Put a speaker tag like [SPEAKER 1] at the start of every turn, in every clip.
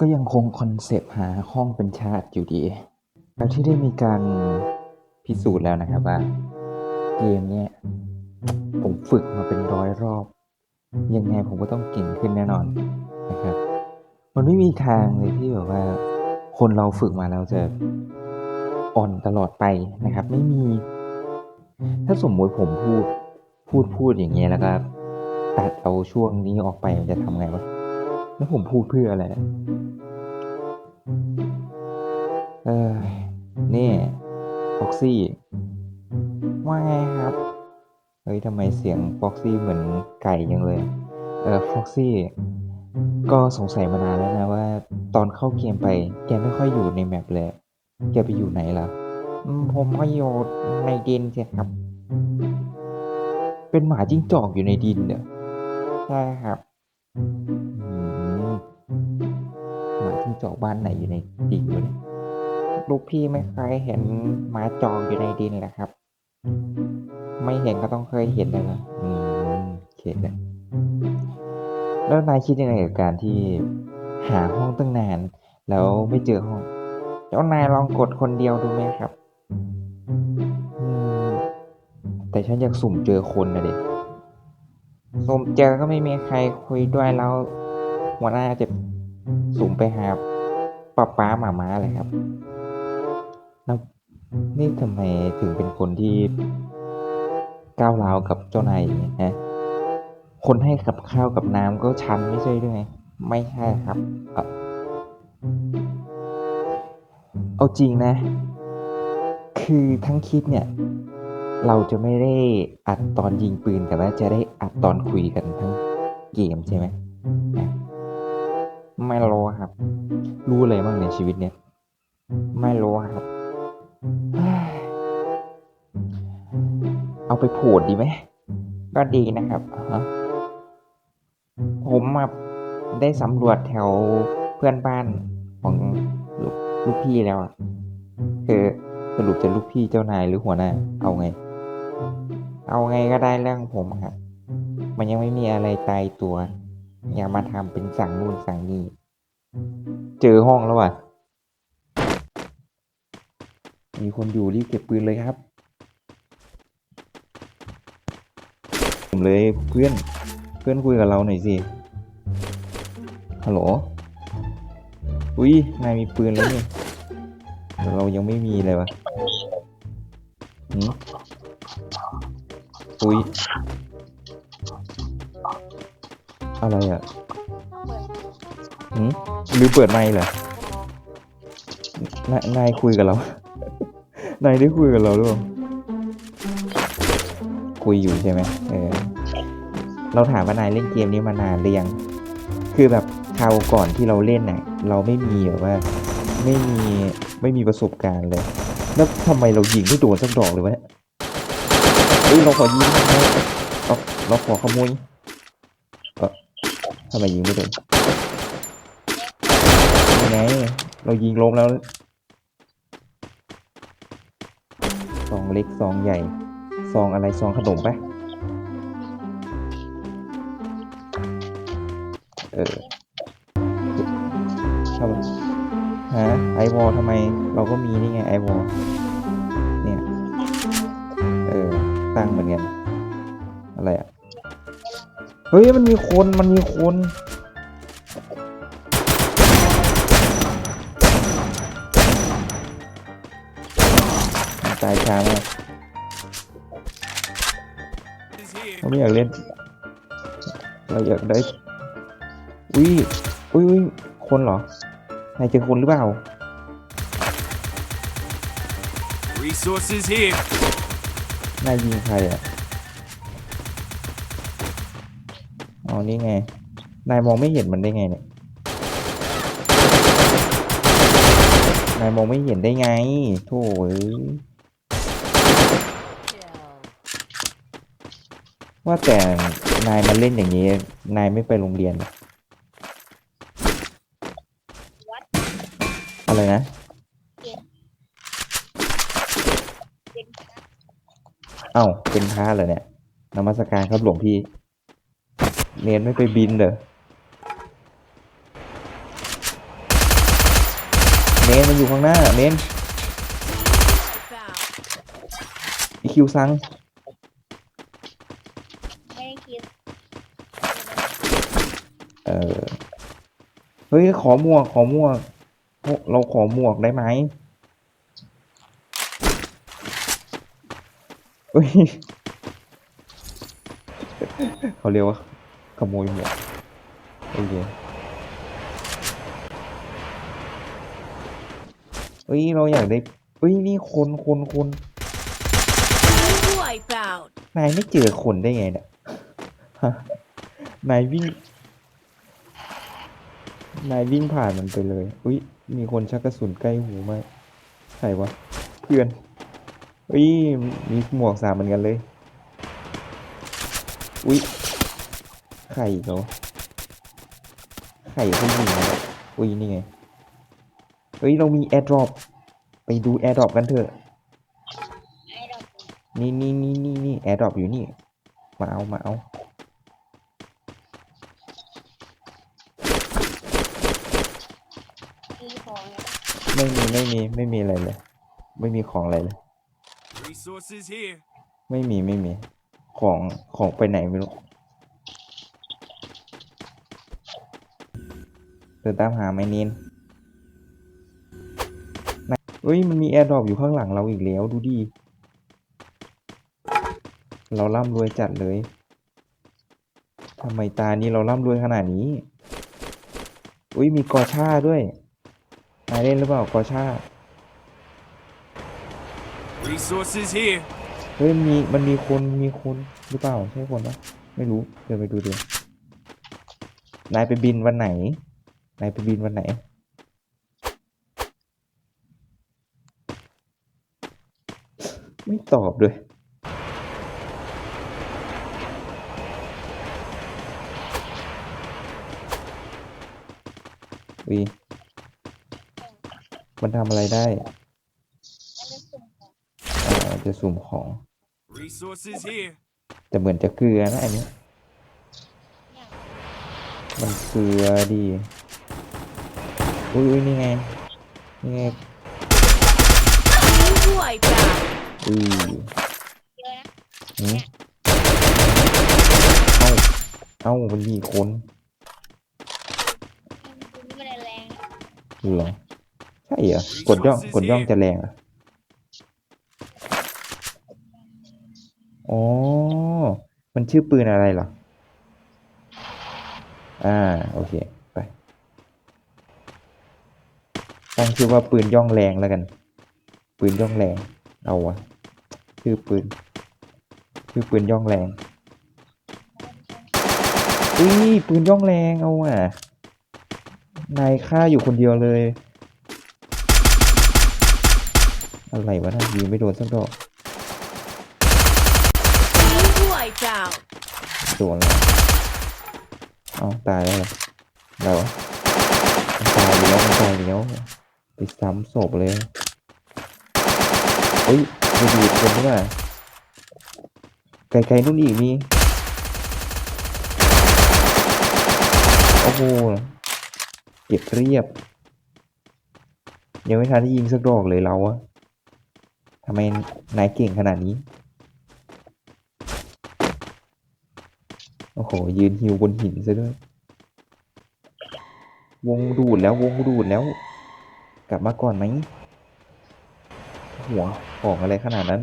[SPEAKER 1] ก็ยังคงคอนเซปต์หาห้องเป็นชาติอยู่ดี แล้วที่ได้มีการพิสูจน์แล้วนะครับว่า เกมเนี้ยผมฝึกมาเป็นร้อยรอบ ยังไงผมก็ต้องเก่งขึ้นแน่นอนนะครับ มันไม่มีทางเลยที่แบบว่า คนเราฝึกมาแล้วจะอ่อนตลอดไปนะครับ ไม่มี ถ้าสมมุติผมพูดพูดพูดอย่างเงี้ยแล้วก็ตัดเอาช่วงนี้ออกไปมันจะทำไงวะ แล้วผมพูดเพื่ออะไรเออนี่ฟ็อกซี่ ว่าไงครับ เฮ้ยทำไมเสียงฟ็อกซี่เหมือนไก่ยังเลย เออฟ็อกซี่ ก็สงสัยมานานแล้วนะว่า ตอนเข้าเกมไป แกไม่ค่อยอยู่ในแมปเลย แกไปอยู่ไหนล่ะอืมผมก็อยู่ในดินใช่ครับ เป็นหมาจิ้งจอกอยู่ในดินเด้อใช่ครับ จิ้งจอกบ้านไหนอยู่ในดินวะเนี่ยลูกพี่ไม่เคยเห็นหมาจอกอยู่ในดินแหละครับ ไม่เห็นก็ต้องเคยเห็นแล้วนะอืมโอเคเลยแล้วนายคิดยังไงกับการที่หาห้องตั้งนาน แล้วไม่เจอห้องเจ้านายลองกดคนเดียวดูไหมครับแต่ฉันอยากสุ่มเจอคนนะเด็กสุ่มเจอก็ไม่มีใครคุยด้วยแล้วหัวหน้าจะ สุ่มไปหาป้าป้าหมาม้าเลยครับ แล้วนี่ทำไมถึงเป็นคนที่ก้าวร้าวกับเจ้านายฮะ คนให้กับข้าวกับน้ำก็ฉันไม่ใช่ด้วยไงไม่ใช่ครับเอ่อเอาจริงนะ คือทั้งคลิปเนี่ย เราจะไม่ได้อัดตอนยิงปืนแต่ว่าจะได้อัดตอนคุยกันทั้งเกมใช่ไหมนะ ไม่รู้ครับ รู้อะไรบ้างในชีวิตเนี่ย ไม่รู้ครับ เอาไปโผดดีไหม ก็ดีนะครับ ผมมาได้สำรวจแถวเพื่อนบ้านของลูกลูกพี่แล้วอะคือสรุปจะลูกพี่เจ้านายหรือหัวหน้า เอาไง เอาไงก็ได้เรื่องผมครับ มันยังไม่มีอะไรตายตัว อย่ามาทำเป็นสั่งนู่นสั่งนี่เจอห้องแล้วว่ะ มีคนอยู่รีบเก็บปืนเลยครับ ผมเลยเพื่อนเพื่อนคุยกับเราหน่อยสิ ฮัลโหล อุ้ยนายมีปืนแล้วนี่แต่เรายังไม่มีเลยวะหืมอุ้ย อะไรอะหืมหรือเปิดไมค์เหรอนายนายคุยกับเรา นายได้คุยกับเราหรือเปล่าคุยอยู่ใช่ไหมเออ เราถามว่านายเล่นเกมนี้มานานหรือยัง คือแบบคราวก่อนที่เราเล่นน่ะ เราไม่มีแบบว่า ไม่มีไม่มีประสบการณ์เลย แล้วทำไมเรายิงไม่โดนสักดอกเลยวะเนี่ยเฮ้ยเราขอยิงได้ไหมเราเราขอขโมยเออ ทำไมยิงไม่โดนยังไงเรายิงล้มแล้วซองเล็กซองใหญ่ซองอะไรซองขนมปะเออทำไมฮะไอวอลทำไมเราก็มีนี่ไงไอวอลเนี่ย เออ ตั้งเหมือนกัน อะไรอะ เฮ้ยมันมีคนมันมีคนตายช้ามากเราไม่อยากเล่น เราอยากได้อุ้ยอุ้ยอุ้ยคนเหรอนายเจอคนหรือเปล่า
[SPEAKER 2] Resources here.
[SPEAKER 1] นายยิงใครอะ อ๋อนี่ไง นายมองไม่เห็นมันได้ไงเนี่ย นายมองไม่เห็นได้ไงโถ่เอ้ยว่าแต่นายมาเล่นอย่างนี้ นายไม่ไปโรงเรียนเหรออะไรนะเอ้าเป็นพระเหรอเนี่ยนมัสการครับหลวงพี่ เนนไม่ไปบินเหรอเนนมันอยู่ข้างหน้าเนน
[SPEAKER 3] Wipe out.
[SPEAKER 1] อีคิวซัง
[SPEAKER 4] ไม่ได้คิด
[SPEAKER 1] เออเฮ้ยขอหมวกขอหมวกพวกเราขอหมวกได้ไหมเฮ้ย เขาเรียกว่า ขโมยหมวกโอเคเฮ้ยเราอยากได้เฮ้ยนี่คนคนคน
[SPEAKER 3] Wipe out.
[SPEAKER 1] นายไม่เจอคนได้ไงเนี่ยฮะนายวิ่ง นายวิ่งผ่านมันไปเลยอุ้ยมีคนชักกระสุนใกล้หูไหมใครวะเพื่อนอุ้ยมีหมวกสามเหมือนกันเลยอุ้ย ไข่เขาไข่เขายิงมาแล้วอุ้ยนี่ไง เฮ้ย เรามีแอร์ดรอปไปดูแอร์ดรอปกันเถอะ
[SPEAKER 4] ไอ้ดอก
[SPEAKER 1] นี่นี่นี่นี่นี่แอร์ดรอปอยู่นี่ มาเอา มาเอา
[SPEAKER 4] มีของเนี่ย
[SPEAKER 1] ไม่มีไม่มีไม่มีอะไรเลย ไม่มีของอะไรเลย
[SPEAKER 2] Resources here.
[SPEAKER 1] ไม่มีไม่มี ของของไปไหนไม่รู้ ดินตามหาไหมนินไหนเฮ้ยมันมีแอร์ดรอปอยู่ข้างหลังเราอีกแล้วดูดิ เราร่ำรวยจัดเลยทำไมตานี้เราร่ำรวยขนาดนี้ อุ้ยมีกอชาด้วยนายเล่นหรือเปล่ากอชา
[SPEAKER 2] Resources here.
[SPEAKER 1] เฮ้ยมีมันมีคนมีคนหรือเปล่าใช่คนปะไม่รู้เดี๋ยวไปดูเดี๋ยวนายไปบินวันไหน นายไปบินวันไหน ไม่ตอบด้วยวีมันทำอะไรได้
[SPEAKER 4] อันนี้สุ่มของ
[SPEAKER 1] อ่าจะสุ่มของ
[SPEAKER 2] Resources here.
[SPEAKER 1] แต่เหมือนจะเกลือนะอันนี้
[SPEAKER 4] เนี่ย
[SPEAKER 1] มันเกลือดี อุ้ยอุ้ยนี่ไงนี่ไง
[SPEAKER 3] Wipe out.
[SPEAKER 1] อุ้ย
[SPEAKER 4] เยอะนะ
[SPEAKER 1] หืมเอ้าเอ้ามันมีคน
[SPEAKER 4] มันไม่ได้แรงนะ
[SPEAKER 1] อยู่เหรอใช่เหรอกดย่องกดย่องจะแรงเหรอะอ๋อ มันชื่อปืนอะไรเหรอ อ่า โอเค ไป ตั้งชื่อว่าปืนย่องแรงแล้วกัน ปืนย่องแรง เอาวะชื่อปืน ชื่อปืนย่องแรงอุ้ยปืนย่องแรงเอาอะนายฆ่าอยู่คนเดียวเลย อะไรวะน่ายิงไม่โดนสักดอก
[SPEAKER 3] Wipe out.
[SPEAKER 1] โดนแล้วเอาตายแล้วเหรอเรามันตายแล้วมันตายแล้ว ไปซ้ำศพเลยเฮ้ยดูดีดคนด้วยไกลๆนู่นอีกมีโอ้โหเก็บเรียบ ยังไม่ทันได้ยิงสักดอกเลยเราอะทำไมนายเก่งขนาดนี้ โอ้โห ยืนฮิวบนหินซะด้วย วงดูดแล้ววงดูดแล้ว กลับมาก่อนไหมหัวของอะไรขนาดนั้น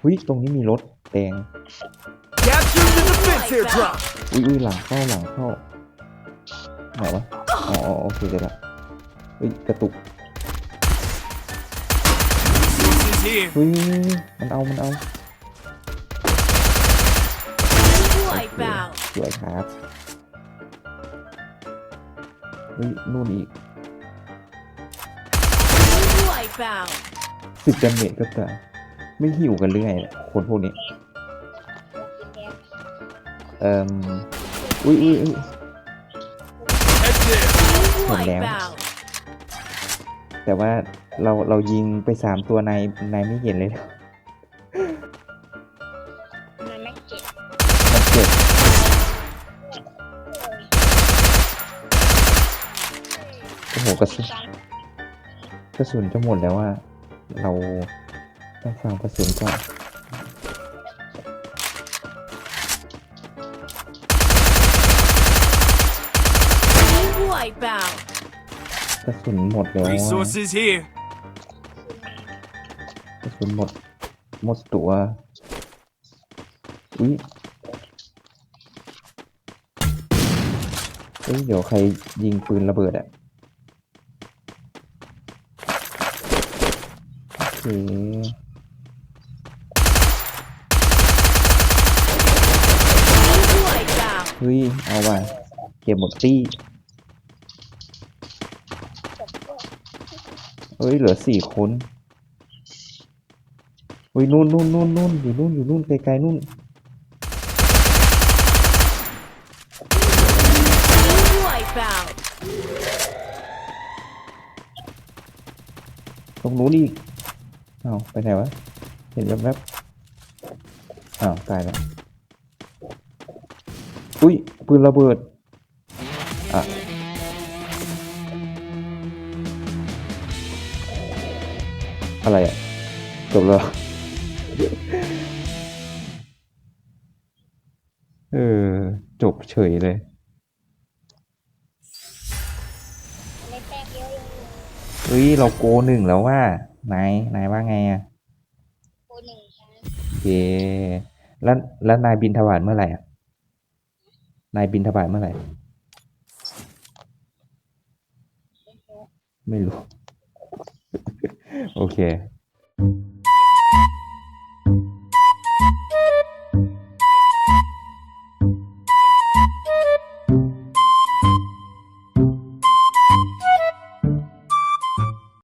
[SPEAKER 1] หุยตรงนี้มีรถแดงอุ้ยหลังเข้าหลังเข้าไหนวะอ๋อโอเคเลยละอุ้ยกระตุก
[SPEAKER 2] Resources here.
[SPEAKER 1] เฮ้ยมันเอามันเอาสวยครับเฮ้ยนู่นอีก
[SPEAKER 3] Wipe out.
[SPEAKER 1] สิบดาเมจก็ตายไม่หิวกันเรื่อยคนพวกนี้
[SPEAKER 4] กินแดง
[SPEAKER 1] เอ่มอุ้ยอุ้ยอุ้ย
[SPEAKER 2] Head there.
[SPEAKER 3] Wipe
[SPEAKER 1] down.
[SPEAKER 3] out.
[SPEAKER 1] แต่ว่าเราเรายิงไปสามตัวนายนายไม่เห็นเลย
[SPEAKER 4] มันไม่เจ็บ
[SPEAKER 1] มันเจ็บโอ้โหกระสุน
[SPEAKER 4] ซ้
[SPEAKER 1] ระสุนจะหมดแล้วว่าเราต้องฟังกระสุนก่อน
[SPEAKER 3] Team wipeout.
[SPEAKER 1] กระสุนหมดแล้วอะ
[SPEAKER 2] Resources here.
[SPEAKER 1] กระสุนหมด หมดตัว อุ้ยเอ้ยเดี๋ยวใครยิงปืนระเบิดอะ โอเค
[SPEAKER 3] Team wipeout.
[SPEAKER 1] เฮ้ยเอาว่ะเก็บหมดตี้เฮ้ยเหลือสี่คนเฮ้ยนู่นนู่นนู่นนู่นอยู่นู่นอยู่นู่นไกลๆนู่นตรงนู้นอีก อ้าวไปไหนวะ เห็นแวบๆอ้าวตายแล้ว อุ้ยปืนระเบิด อะ อะไรอะ จบแล้ว เออ จบเฉยเล
[SPEAKER 4] ย
[SPEAKER 1] เฮ้ย เราโกหนึ่งแล้วว่า นายนายว่าไงอะ
[SPEAKER 4] โคหนึ่งครั้ง
[SPEAKER 1] โอเคแล้วแล้วนายบินทบาทเมื่อไหร่อะนายบินทบาทเมื่อไหร่ ไม่รู้ โอเค